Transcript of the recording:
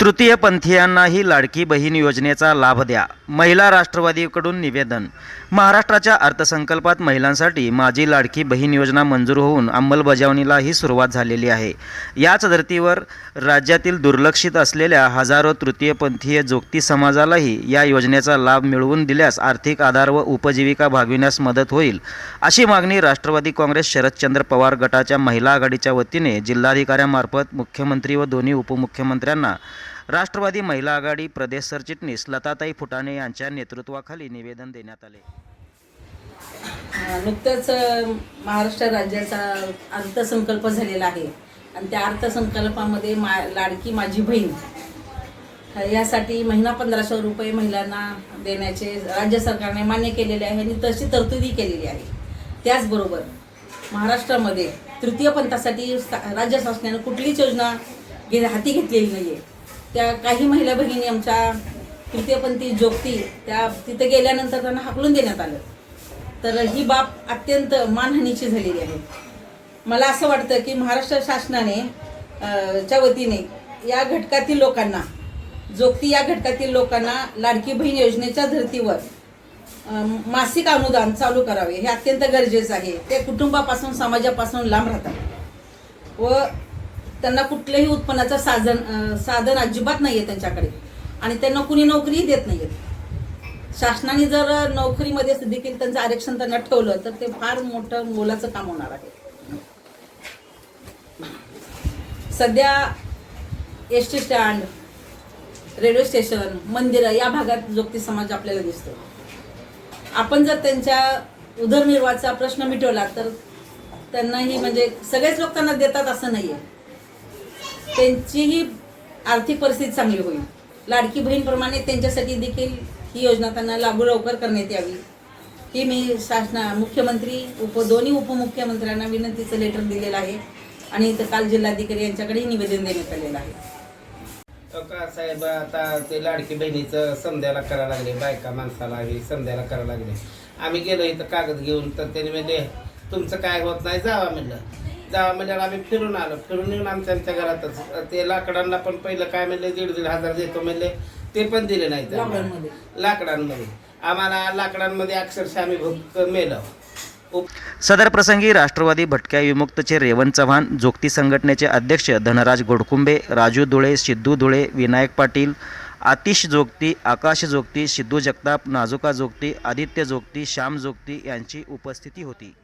तृतीयपंथीयांनाही लाडकी बहीण योजनेचा लाभ द्या. महिला राष्ट्रवादीकडून निवेदन. महाराष्ट्राच्या अर्थसंकल्पात महिलांसाठी माझी लाडकी बहीण योजना मंजूर होऊन अंमलबजावणीलाही सुरुवात झालेली आहे. याच धर्तीवर राज्यातील दुर्लक्षित असलेल्या हजारो तृतीयपंथीय जोगती समाजालाही या योजनेचा लाभ मिळवून दिल्यास आर्थिक आधार व उपजीविका भागविण्यास मदत होईल अशी मागणी राष्ट्रवादी काँग्रेस शरदचंद्र पवार गटाच्या महिला आघाडीच्या वतीने जिल्हाधिकाऱ्यांमार्फत मुख्यमंत्री व दोन्ही उपमुख्यमंत्र्यांना राष्ट्रवादी महिला आघाडी प्रदेश सरचिटणीस लताताई फुटाणे यांच्या नेतृत्वाखाली निवेदन देण्यात आले. नुकतंच महाराष्ट्र राज्याचा अर्थसंकल्प झालेला आहे. आणि त्या अर्थसंकल्पामध्ये मा लाडकी माझी बहीण यासाठी महिना पंधराशे रुपये महिलांना देण्याचे राज्य सरकारने मान्य केलेले आहे आणि तशी तरतुदी केलेली आहे. त्याचबरोबर महाराष्ट्रामध्ये तृतीय पंथासाठी राज्य शासनाने कुठलीच योजना घे हाती घेतलेली नाही आहे त्या काही महिला भगिनी आमच्या तृतीयपंथी जोगती त्या तिथे गेल्यानंतर त्यांना हाकलून देण्यात आलं. तर ही बाब अत्यंत मानहानीची झालेली आहे. मला असं वाटतं की महाराष्ट्र शासनाने च्या वतीने या घटकातील लोकांना जोगती या घटकातील लोकांना लाडकी बहीण योजनेच्या धर्तीवर मासिक अनुदान चालू करावे हे अत्यंत गरजेचं आहे. ते कुटुंबापासून समाजापासून लांब राहतात. व त्यांना कुठलंही उत्पन्नाचं साधन साधन अजिबात नाही आहे त्यांच्याकडे. आणि त्यांना कुणी नोकरीही देत नाही आहेत शासनाने जर नोकरीमध्ये देखील त्यांचं आरक्षण त्यांना ठेवलं तर ते फार मोठं मोलाचं काम होणार आहे. सध्या S T stand railway station मंदिरं या भागात जोगती समाज आपल्याला दिसतो आपण जर त्यांच्या उदरनिर्वाहाचा प्रश्न मिटवला तर त्यांनाही म्हणजे सगळेच लोक त्यांना देतात असं नाही आहे त्यांचीही आर्थिक परिस्थिती चांगली होईल. लाडकी बहीणप्रमाणे त्यांच्यासाठी देखील ही योजना त्यांना लागू लवकर करण्यात यावी. ही मी शासना मुख्यमंत्री उप दोन्ही उपमुख्यमंत्र्यांना विनंतीचं लेटर दिलेलं आहे. आणि इथं काल जिल्हाधिकारी यांच्याकडेही निवेदन देण्यात आलेलं आहे. का साहेब आता ते लाडकी बहिणीचं संध्याला करायला लागले बायका माणसाला हे संध्याला करायला लागले. आम्ही गेलो इथं कागद घेऊन तर त्याने म्हणजे तुमचं काय होत नाही जावा म्हणलं. जावा म्हणल्यावर आम्ही फिरून आलो. फिरून येऊन आमच्या आमच्या घरातच. ते लाकडांना पण पहिलं काय म्हणले दीड दीड हजार देतो म्हणले. ते पण दिले नाही. लाकडांमध्ये. लाकडांमध्ये. आम्हाला लाकडांमध्ये अक्षरशः आम्ही भूक मेलो. सदर प्रसंगी राष्ट्रवादी भटक्या विमुक्तचे रेवण चव्हाण जोगती संघटनेचे अध्यक्ष धनराज गोडकुंबे राजू धुळे सिद्धू धुळे विनायक पाटील आतिश जोगती आकाश जोगती सिद्धू जगताप नाजुका जोगती आदित्य जोगती श्याम जोगती यांची उपस्थिती होती.